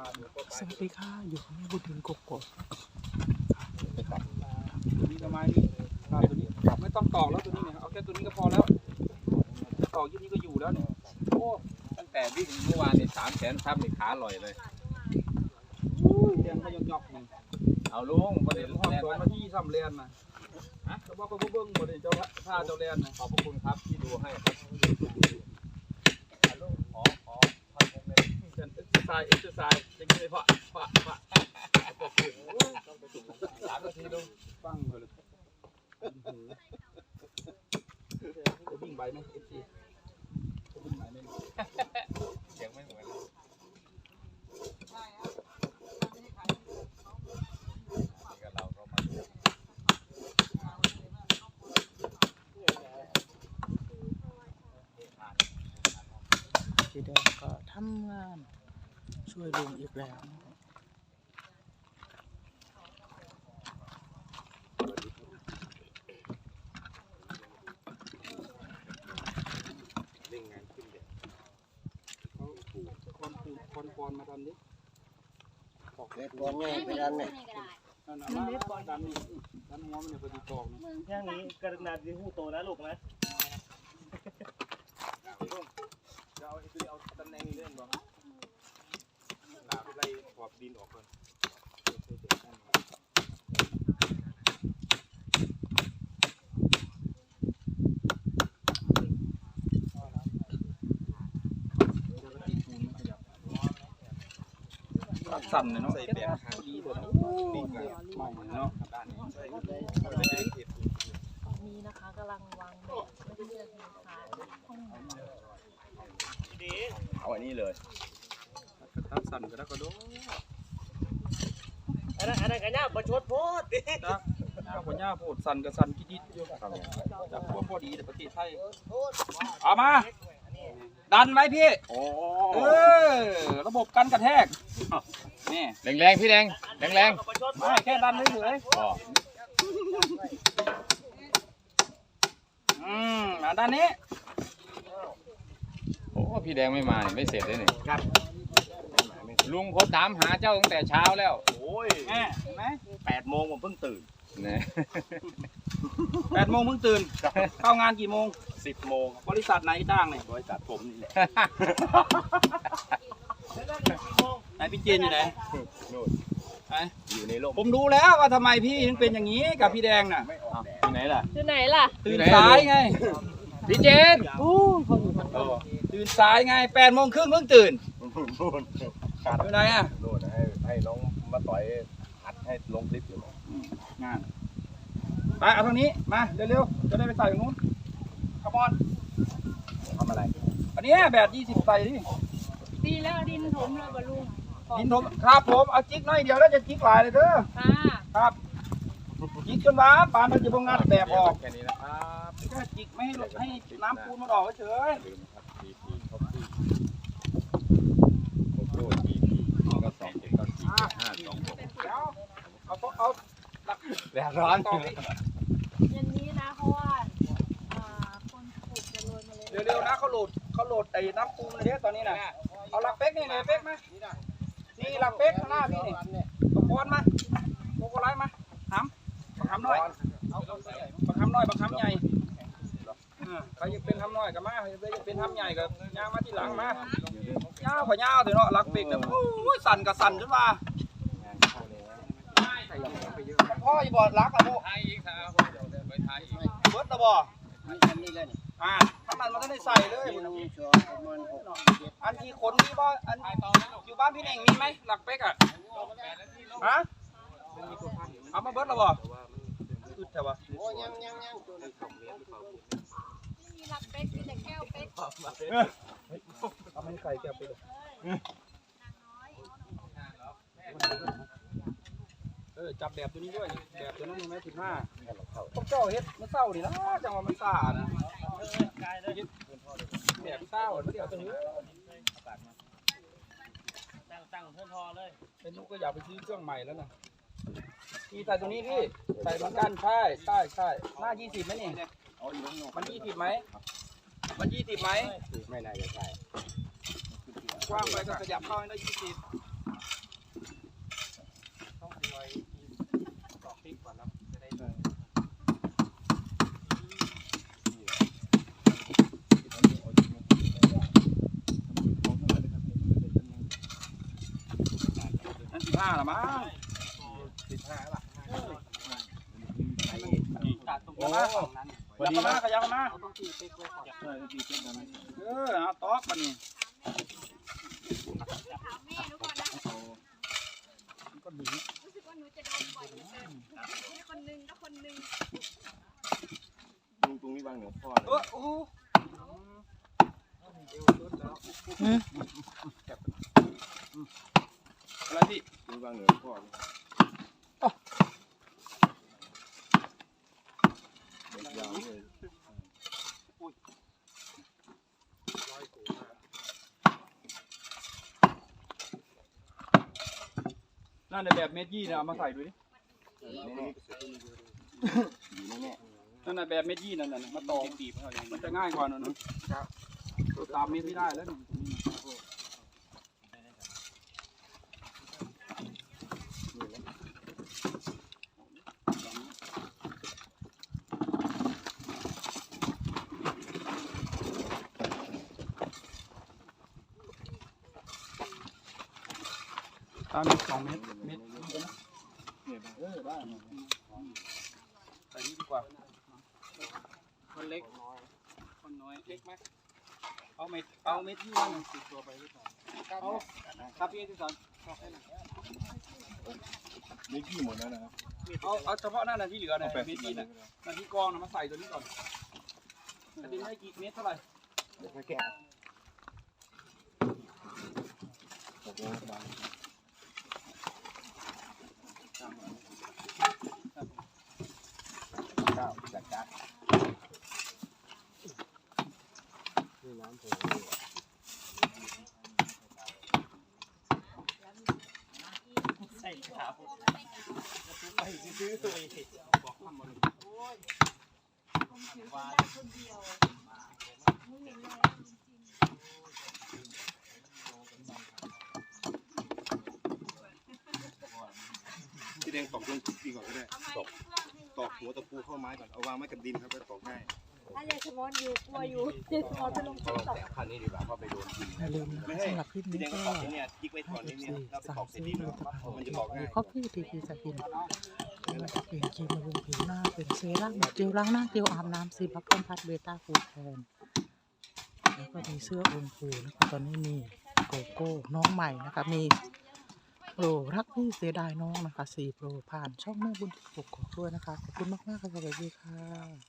าเดี๋ยวก็ไปสวัสดีค่ะอยู่กับแม่บุญถึงกกอกตัวนี้ก็ไม้นี่ตาตัวนี้ไม่ต้องตอกแล้วตัวนี้เนี่ยเอาแค่ตัวนี้ก็พอแล้วตอกยี่นี้ก็อยู่แล้วเนี่ยโอ้ตั้งแต่วิ่งเมื่อวานนี่สามแสนทับนี่ขาลอยเลยยเรียนก็ยอกๆนี่เอาลุงประเรีเด็ยนนห้องแรกสองว่านาทีซ้ำเรียนนะฮะแต่ว่าเขาเบิ่งบ่ได้เจ้าท่าเจ้าเรียนนะขอบพระคุณครับที่ดูให้ครับขอขอขอคอมเมนต์ เรี ยนเอ็กซ์ไซส์เอ็กซ์ไซส์จะกินไม่พอพอพอสามนาทีลุงฟังเลยจะวิ่งไปไหมเอฟซีจะวิ่งไปไหมเสียงไม่เหมือนนี่ก็เราก็มาดูสีแดงก็ทำงาน ช่วยลุงอีกแล้วนะคะเขาปลูกคอนปลูกคอนปอนมาทำดิเล็ดบอลง่ายไปดันเนี่ยนั่นน่ะมามาดันนี่ดันหัวมันเนี่ยพอดีตอกนะย่างนี้กระนาดที่หูโตนะลูกนะจะเอาไอ้ตัวนี้เอาตำแหน่งนี้เล่นบ่ลาไปไล่ขอบ ดินออกก่อนตัดสั่นเลยเนาะใส่แบงค์หาดีตัวนี้ดิ่งกันใหม่เนาะด้านนี้ใส่ไม่ได้เห็ดตอนนี้นะคะกำลังวางแบบไม่ได้เลือกนะคะห้องน้ำดีเอาอันนี้เลย ตัดสั่นก็ได้ก็โดนอันนั้นอันนั้นกันย่าประชดโพดดิจ้ะข้าวหัวหน้าโพดสั่นก็สั่นกิดิดอยู่จากพวกพอดีแต่ประเทศไทยเอามา ดันไว้พี่โอ้เออระบบกันกระแทกนี่แรงๆพี่แดงแรงประชดโพไม่ดแค่ดันเฉยๆอ๋อๆอืมมาด้านนี้ โอ้พี่แดงไม่มานี่ไม่เสร็จเลยนี่ครับ ลุงเขาถามหาเจ้าตั้งแต่เช้าแล้วโอ้ยแม่เห็นไหมแปดโมงผมเพิ่งตื่นนะแปดโมงเพิ่งตื่น เข้างานกี่โมงสิบโมงบริษัทไหนจ้างเนี่ยบริษัทผมนี่แหละไหนพี่เจนอยู่ไหนนู่นไหนอยู่ในร่มผมรู้แล้วว่าทำไมพี่ถึงเป็นอย่างนี้กับพี่แดงน่ะไม่ออกแดดที่ไหนล่ะอยู่ไหนล่ะ ตื่นอยู่ไหนสายไงพี่เจนตื่นสายไงแปดโมงครึ่งเพิ่งตื่น นู่นอยู่ไหนอะนู่นให้ให้น้องมาต่อยอัดให้ลงคลิปอยู่งานไปเอาทางนี้มาเร็วๆจะได้ไปใส่ตรงนู้นขบอนทำอะไร อันเนี้ยแบบยี่สิบใส่ดิดีแล้วดินถมเลยบอลุงดินผมครับผมเอาจิกหน่อยเดียวแล้วจะจิกหลายเลยเด้อค่ะครับจิกจนว้าปานมันจะพงงัดแบบออกแค่นี้นะครับแค่จิกไม่ให้หลบให้น้ำปูนมันออกเฉย ลืมนะครับ TP Coffee โกโก้ TP ก็สอง เจ็ดเก้าสี่เจ็ดห้าสองหกเดี๋ยวเอาโต๊ะเอาหลักแดดร้อนต่อไปเย็นนี้นะเพราะว่าอ่าคนปลูกจะโรยมาเลยเร็วๆนะเขาโหลดเขาโหลดไอ้น้ำปูนเลยเนี่ยตอนนี้นะเอาหลักเป๊กนี่เลยเป๊กมานี่หลักเป๊กข้างหน้าพี่นี่ตะกอนมาโกโกไลท์มาหำบักหำน้อยบักหำน้อยบักหำใหญ่อ่าใครจะเป็นหำน้อยก็มาใครจะเป็นหำใหญ่ก็ย่างมาที่หลังมา ย่าวขอยาวถอะเนาะหลักเป๊กเนี่ยโอ้ยสั่นกับสั่นจนว่าพ่ออย่บอกรักอะโมไทยอีกครับไปไทยเบิร์ดนะบ่ไม่ทำนี่เลยนี่อ่าถ้ามันมันก็ได้ใส่เลย อันที่ขนมีบ่อันอยู่บ้านพี่เน่งมีไหมหลักเป๊กอะฮะเอามาเบิร์ดแล้วบ่อึดแต่ว่า รักเป๊กมีแต่แก้วเป๊กเอาไม่ใส่แก้วไปเลยเออจับแบบตัวนี้ด้วยแบบตัวนั้นมีไหมสิบห้าพวกเจ้าเฮ็ดมันเศร้าดินะจังหวะมันซ่านะแบบเศร้าไม่ได้เอาตัวนี้ตั้งตั้งเพื่อนพอเลยเป็นลูกก็อยากไปซื้อเครื่องใหม่แล้วนะพี่ใส่ตัวนี้พี่ใส่เหมือนกันใช่ใช่ใช่หน้ายี่สิบไหมนี่ มันยี่สิบไหม มันยี่สิบไหม ไม่น่าจะใช่กว้างไปก็ขยับเข้าให้ได้ยี่สิบต้องทยอยตอกติ๊กก่อนแล้วจะได้เลยนั่นสิบห้าหรอมั้งสิบห้าป่ะตัดตรงนั้นาฝั่งนั้นขยับมาขยับมาเออเอาตอกมานี่ก็ดีรู้สึกว่าหนูจะโดนบ่อยเหลือเกินคนหนึ่งก็คนหนึ่งลุงตรงนี้วางเหนือพ่อเออโอ้โหอืมอะไรพี่ลุงวางเหนือพ่อยาวเลยนั่นในแบบเมดยี่นะเอามาใส่ดูดินั่นในแบบเมดยี่นั่นน่ะมาตอกมันจะง่ายกว่าน่อยนะตัวตามเมดไม่ได้แล้วนี่ตรงนี้นะ ตามเมตรสองเมตรเมตรนี่ก็นะเนี่ยเออได้ใส่นี่ดีกว่า คนเล็ก คนน้อย เล็กไหมเอาเม็ด เอาเม็ดที่ว่าหนึ่งสิบตัวไปหรือเปล่าเอาครับพี่ที่สอนนี่กี่หมดแล้วนะครับ เอาเอาเฉพาะหน้านาที่เหลือนะเม็ดที่น่ะนาที่กองนะมาใส่ตัวนี้ก่อนจะดินได้กี่เมตรเท่าไหร่เดี๋ยวค่อยแกะ ตกลงสบายเก้าจัดการใส่ขาวไปซื้อตัวเองพี่แดงตอกลงดีก่อนก็ได้ตอก ตอกหัวตะปูเข้าไม้ก่อนเอาวางไว้กับดินครับแล้วตอกง่ายถ้ายายสมอนอยู่กลัวอยู่ยายสมอนจะลงทุนต่อแต่คันนี้ดีกว่าเพราะไปโดนอย่าลืมนะคะสำหรับคลิปพี่นี้แดงก็ก็ตอกที่เนี่ยจิกไว้ก่อนนี่เนี่ยแล้วไปตอกใส่ดินมันจะตอกง่ายคอฟฟี่ทีพีสกินไม่ว่าจะเป็นครีมบำรุงผิวหน้าเป็นเซรั่มเจลล้างหน้าเจลอาบน้ำซีบัคคอมพัทเบต้าฟูดแทนแล้วก็มีเสื้อองค์ปู่นะคะตอนนี้มีโกโก้น้องใหม่นะคะมี โปรรักพี่เสียดายน้องนะคะสี่โปรผ่านช่องแม่บุญปกกอกด้วยนะคะ ขอบคุณมากๆค่ะสวัสดีค่ะ